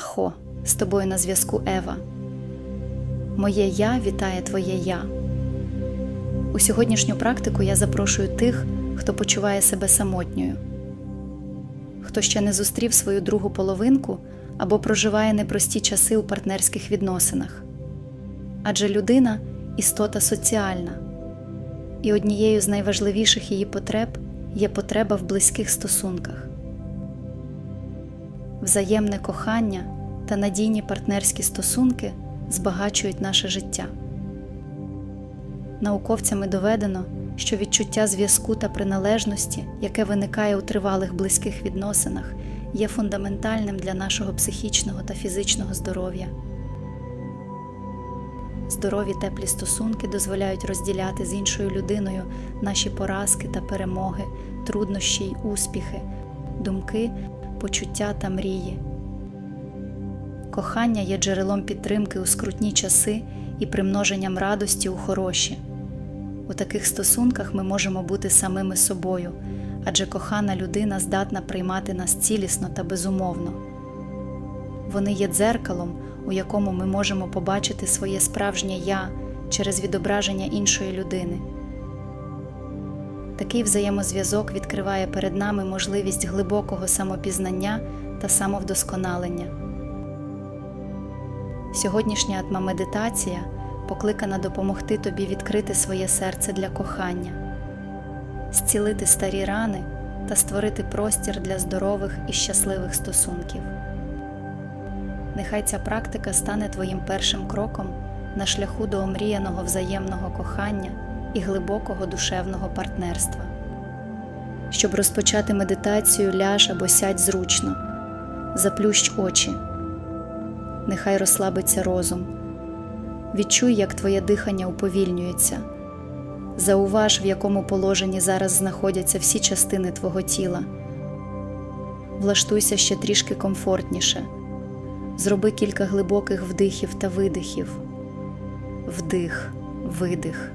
Ахо, з тобою на зв'язку Ева. Моє я вітає твоє я. У сьогоднішню практику я запрошую тих, хто почуває себе самотньою, хто ще не зустрів свою другу половинку або проживає непрості часи у партнерських відносинах. Адже людина істота соціальна, і однією з найважливіших її потреб є потреба в близьких стосунках. Взаємне кохання та надійні партнерські стосунки збагачують наше життя. Науковцями доведено, що відчуття зв'язку та приналежності, яке виникає у тривалих близьких відносинах, є фундаментальним для нашого психічного та фізичного здоров'я. Здорові теплі стосунки дозволяють розділяти з іншою людиною наші поразки та перемоги, труднощі й успіхи, думки, почуття та мрії. Кохання є джерелом підтримки у скрутні часи і примноженням радості у хороші. У таких стосунках ми можемо бути самими собою, адже кохана людина здатна приймати нас цілісно та безумовно. Вони є дзеркалом, у якому ми можемо побачити своє справжнє я через відображення іншої людини. Такий взаємозв'язок відкриває перед нами можливість глибокого самопізнання та самовдосконалення. Сьогоднішня атма-медитація покликана допомогти тобі відкрити своє серце для кохання, зцілити старі рани та створити простір для здорових і щасливих стосунків. Нехай ця практика стане твоїм першим кроком на шляху до омріяного взаємного кохання і глибокого душевного партнерства. Щоб розпочати медитацію, ляж або сядь зручно, заплющ очі, нехай розслабиться розум. Відчуй, як твоє дихання уповільнюється. Зауваж, в якому положенні зараз знаходяться всі частини твого тіла. Влаштуйся ще трішки комфортніше. Зроби кілька глибоких вдихів та видихів. Вдих, видих.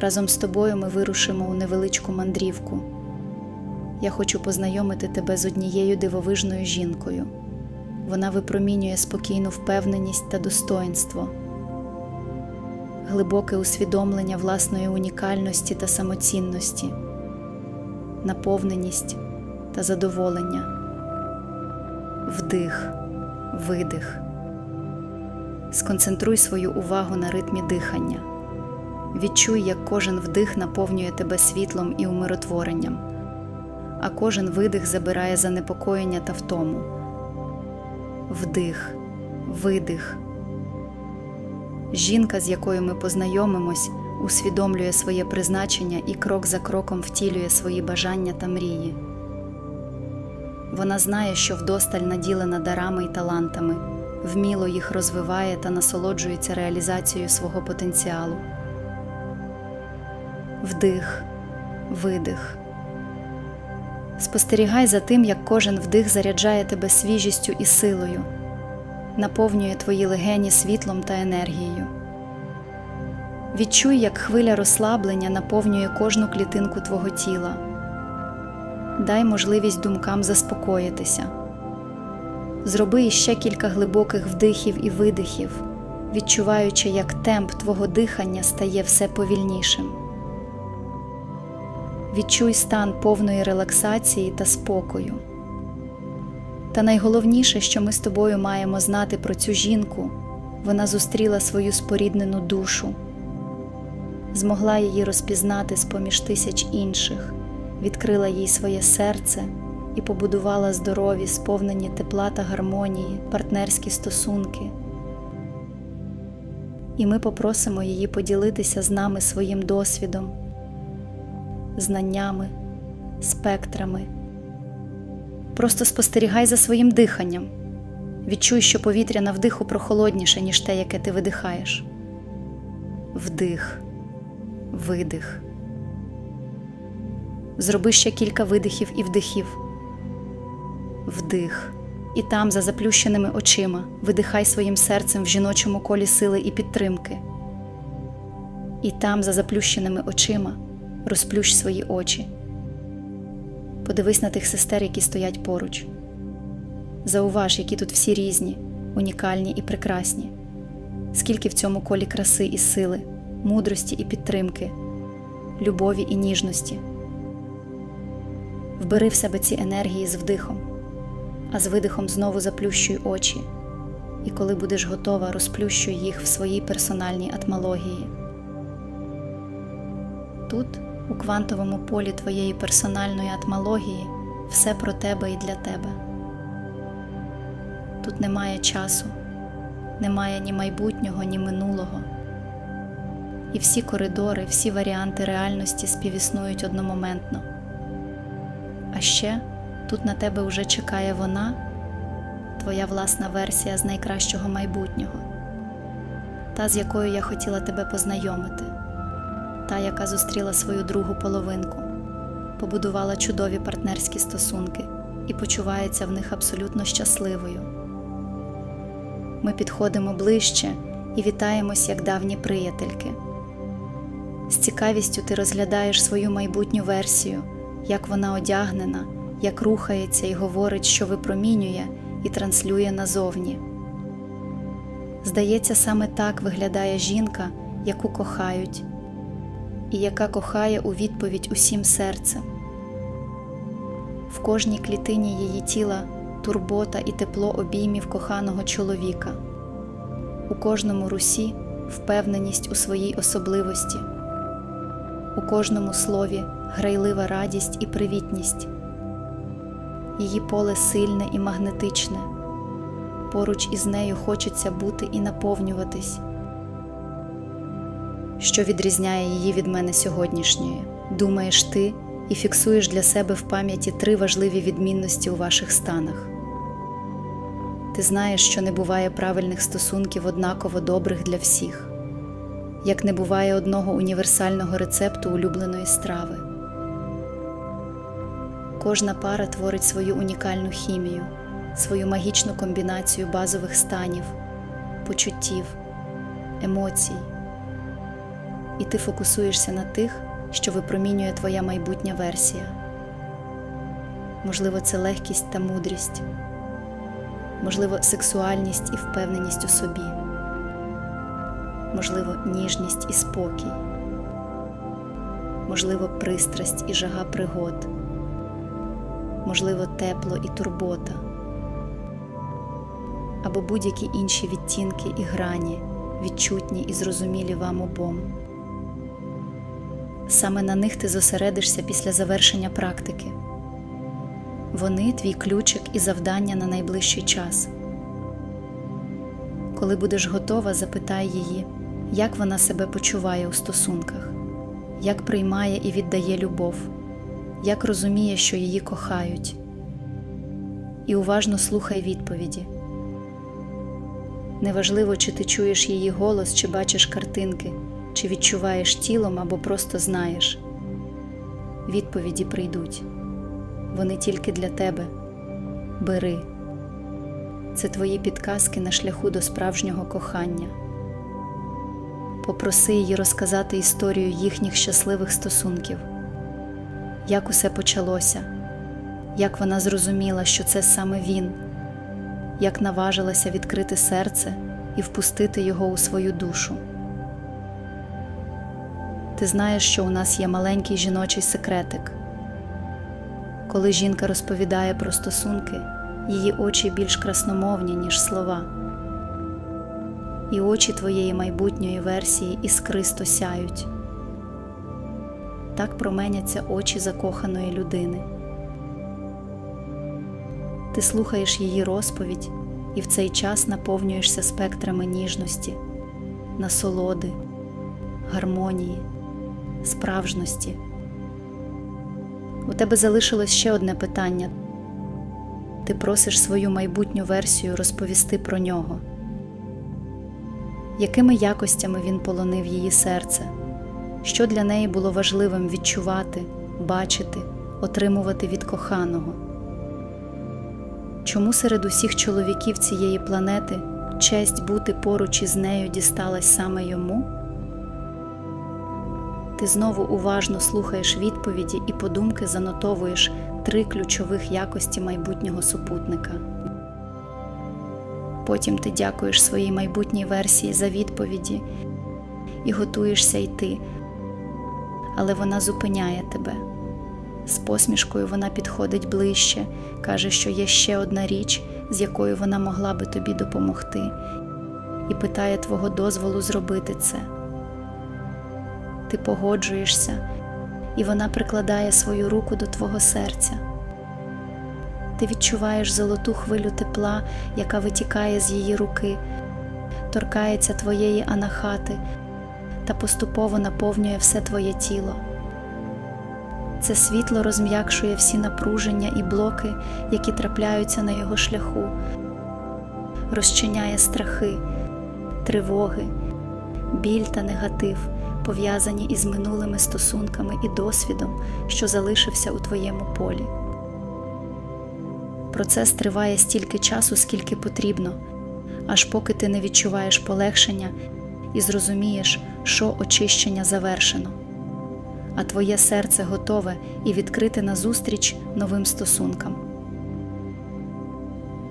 Разом з тобою ми вирушимо у невеличку мандрівку. Я хочу познайомити тебе з однією дивовижною жінкою. Вона випромінює спокійну впевненість та достоинство, глибоке усвідомлення власної унікальності та самоцінності, наповненість та задоволення. Вдих, видих. Сконцентруй свою увагу на ритмі дихання. Відчуй, як кожен вдих наповнює тебе світлом і умиротворенням, а кожен видих забирає занепокоєння та втому. Вдих, видих. Жінка, з якою ми познайомимось, усвідомлює своє призначення і крок за кроком втілює свої бажання та мрії. Вона знає, що вдосталь наділена дарами й талантами, вміло їх розвиває та насолоджується реалізацією свого потенціалу. Вдих, видих. Спостерігай за тим, як кожен вдих заряджає тебе свіжістю і силою, наповнює твої легені світлом та енергією. Відчуй, як хвиля розслаблення наповнює кожну клітинку твого тіла. Дай можливість думкам заспокоїтися. Зроби іще кілька глибоких вдихів і видихів, відчуваючи, як темп твого дихання стає все повільнішим. Відчуй стан повної релаксації та спокою. Та найголовніше, що ми з тобою маємо знати про цю жінку, вона зустріла свою споріднену душу, змогла її розпізнати з поміж тисяч інших, відкрила їй своє серце і побудувала здорові, сповнені тепла та гармонії, партнерські стосунки. І ми попросимо її поділитися з нами своїм досвідом знаннями, спектрами. Просто спостерігай за своїм диханням. Відчуй, що повітря на вдиху прохолодніше, ніж те, яке ти видихаєш. Вдих, видих. Зроби ще кілька видихів і вдихів. Вдих. І там, за заплющеними очима, видихай своїм серцем в жіночому колі сили і підтримки. І там, за заплющеними очима, розплющ свої очі. Подивись на тих сестер, які стоять поруч. Зауваж, які тут всі різні, унікальні і прекрасні. Скільки в цьому колі краси і сили, мудрості і підтримки, любові і ніжності. Вбери в себе ці енергії з вдихом, а з видихом знову заплющуй очі, і коли будеш готова, розплющуй їх в своїй персональній атмології. Тут, у квантовому полі твоєї персональної атмології, все про тебе і для тебе. Тут немає часу, немає ні майбутнього, ні минулого. І всі коридори, всі варіанти реальності співіснують одномоментно. А ще тут на тебе вже чекає вона, твоя власна версія з найкращого майбутнього, та з якою я хотіла тебе познайомити, та, яка зустріла свою другу половинку, побудувала чудові партнерські стосунки і почувається в них абсолютно щасливою. Ми підходимо ближче і вітаємось як давні приятельки. З цікавістю ти розглядаєш свою майбутню версію, як вона одягнена, як рухається і говорить, що випромінює і транслює назовні. Здається, саме так виглядає жінка, яку кохають, і яка кохає у відповідь усім серцем. В кожній клітині її тіла турбота і тепло обіймів коханого чоловіка, у кожному русі впевненість у своїй особливості, у кожному слові грайлива радість і привітність, її поле сильне і магнетичне, поруч із нею хочеться бути і наповнюватись. Що відрізняє її від мене сьогоднішньої? Думаєш ти і фіксуєш для себе в пам'яті три важливі відмінності у ваших станах. Ти знаєш, що не буває правильних стосунків однаково добрих для всіх, як не буває одного універсального рецепту улюбленої страви. Кожна пара творить свою унікальну хімію, свою магічну комбінацію базових станів, почуттів, емоцій. І ти фокусуєшся на тих, що випромінює твоя майбутня версія. Можливо, це легкість та мудрість, можливо, сексуальність і впевненість у собі, можливо, ніжність і спокій, можливо, пристрасть і жага пригод, можливо, тепло і турбота, або будь-які інші відтінки і грані, відчутні і зрозумілі вам обом. Саме на них ти зосередишся після завершення практики. Вони твій ключик і завдання на найближчий час. Коли будеш готова, запитай її, як вона себе почуває у стосунках, як приймає і віддає любов, як розуміє, що її кохають. І уважно слухай відповіді. Неважливо, чи ти чуєш її голос, чи бачиш картинки чи відчуваєш тілом або просто знаєш. Відповіді прийдуть. Вони тільки для тебе. Бери. Це твої підказки на шляху до справжнього кохання. Попроси її розказати історію їхніх щасливих стосунків, як усе почалося, як вона зрозуміла, що це саме він, як наважилася відкрити серце і впустити його у свою душу. Ти знаєш, що у нас є маленький жіночий секретик. Коли жінка розповідає про стосунки, її очі більш красномовні, ніж слова, і очі твоєї майбутньої версії іскристо сяють. Так променяться очі закоханої людини. Ти слухаєш її розповідь і в цей час наповнюєшся спектрами ніжності, насолоди, гармонії справжності. У тебе залишилось ще одне питання ти просиш свою майбутню версію розповісти про нього. Якими якостями він полонив її серце? Що для неї було важливим відчувати, бачити, отримувати від коханого? Чому серед усіх чоловіків цієї планети честь бути поруч із нею дісталась саме йому? Ти знову уважно слухаєш відповіді і подумки занотовуєш три ключових якості майбутнього супутника. Потім ти дякуєш своїй майбутній версії за відповіді і готуєшся йти, але вона зупиняє тебе. З посмішкою вона підходить ближче, каже, що є ще одна річ, з якою вона могла би тобі допомогти, і питає твого дозволу зробити це. Ти погоджуєшся, і вона прикладає свою руку до твого серця. Ти відчуваєш золоту хвилю тепла, яка витікає з її руки, торкається твоєї анахати та поступово наповнює все твоє тіло. Це світло розм'якшує всі напруження і блоки, які трапляються на його шляху, розчиняє страхи, тривоги, біль та негатив, пов'язані із минулими стосунками і досвідом, що залишився у твоєму полі. Процес триває стільки часу, скільки потрібно, аж поки ти не відчуваєш полегшення і зрозумієш, що очищення завершено, а твоє серце готове і відкрите назустріч новим стосункам.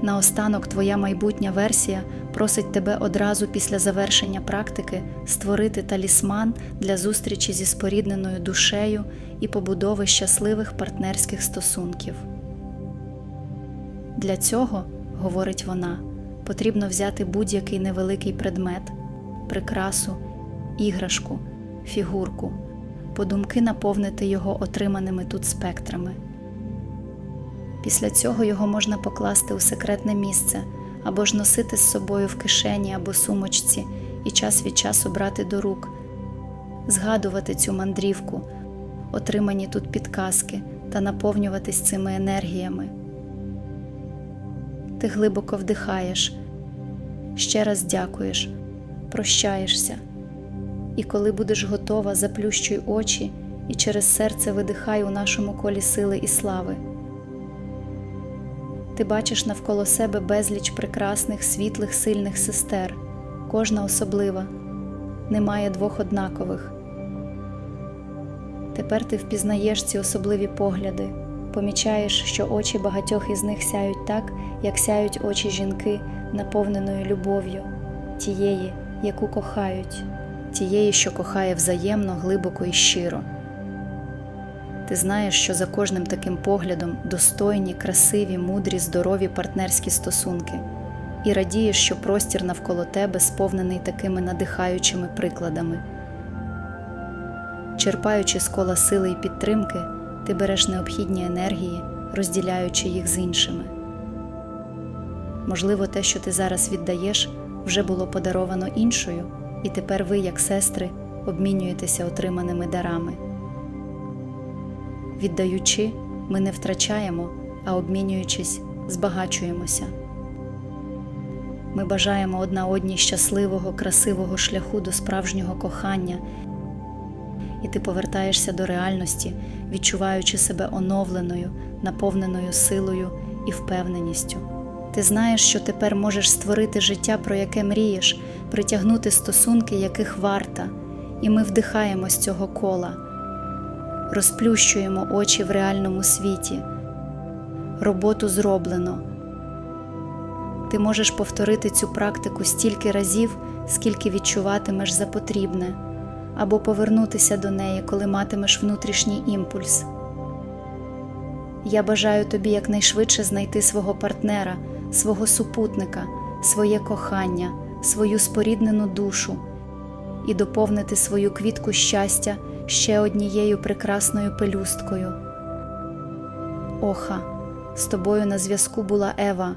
Наостанок твоя майбутня версія просить тебе одразу після завершення практики створити талісман для зустрічі зі спорідненою душею і побудови щасливих партнерських стосунків. Для цього, говорить вона, потрібно взяти будь-який невеликий предмет, прикрасу, іграшку, фігурку, подумки наповнити його отриманими тут спектрами. Після цього його можна покласти у секретне місце або ж носити з собою в кишені або сумочці і час від часу брати до рук, згадувати цю мандрівку, отримані тут підказки та наповнюватись цими енергіями. Ти глибоко вдихаєш, ще раз дякуєш, прощаєшся, і коли будеш готова, заплющуй очі і через серце видихай у нашому колі сили і слави. Ти бачиш навколо себе безліч прекрасних, світлих, сильних сестер, кожна особлива, немає двох однакових. Тепер ти впізнаєш ці особливі погляди, помічаєш, що очі багатьох із них сяють так, як сяють очі жінки, наповненої любов'ю, тієї, яку кохають, тієї, що кохає взаємно, глибоко і щиро. Ти знаєш, що за кожним таким поглядом достойні, красиві, мудрі, здорові партнерські стосунки, і радієш, що простір навколо тебе сповнений такими надихаючими прикладами. Черпаючи з кола сили і підтримки, ти береш необхідні енергії, розділяючи їх з іншими. Можливо, те, що ти зараз віддаєш, вже було подаровано іншою, і тепер ви, як сестри, обмінюєтеся отриманими дарами. Віддаючи, ми не втрачаємо, а обмінюючись, збагачуємося. Ми бажаємо одна одній щасливого, красивого шляху до справжнього кохання, і ти повертаєшся до реальності, відчуваючи себе оновленою, наповненою силою і впевненістю. Ти знаєш, що тепер можеш створити життя, про яке мрієш, притягнути стосунки, яких варта, і ми вдихаємо з цього кола розплющуємо очі в реальному світі. Роботу зроблено. Ти можеш повторити цю практику стільки разів, скільки відчуватимеш за потрібне, або повернутися до неї, коли матимеш внутрішній імпульс. Я бажаю тобі якнайшвидше знайти свого партнера, свого супутника, своє кохання, свою споріднену душу і доповнити свою квітку щастя ще однією прекрасною пелюсткою. Оха, з тобою на зв'язку була Ева.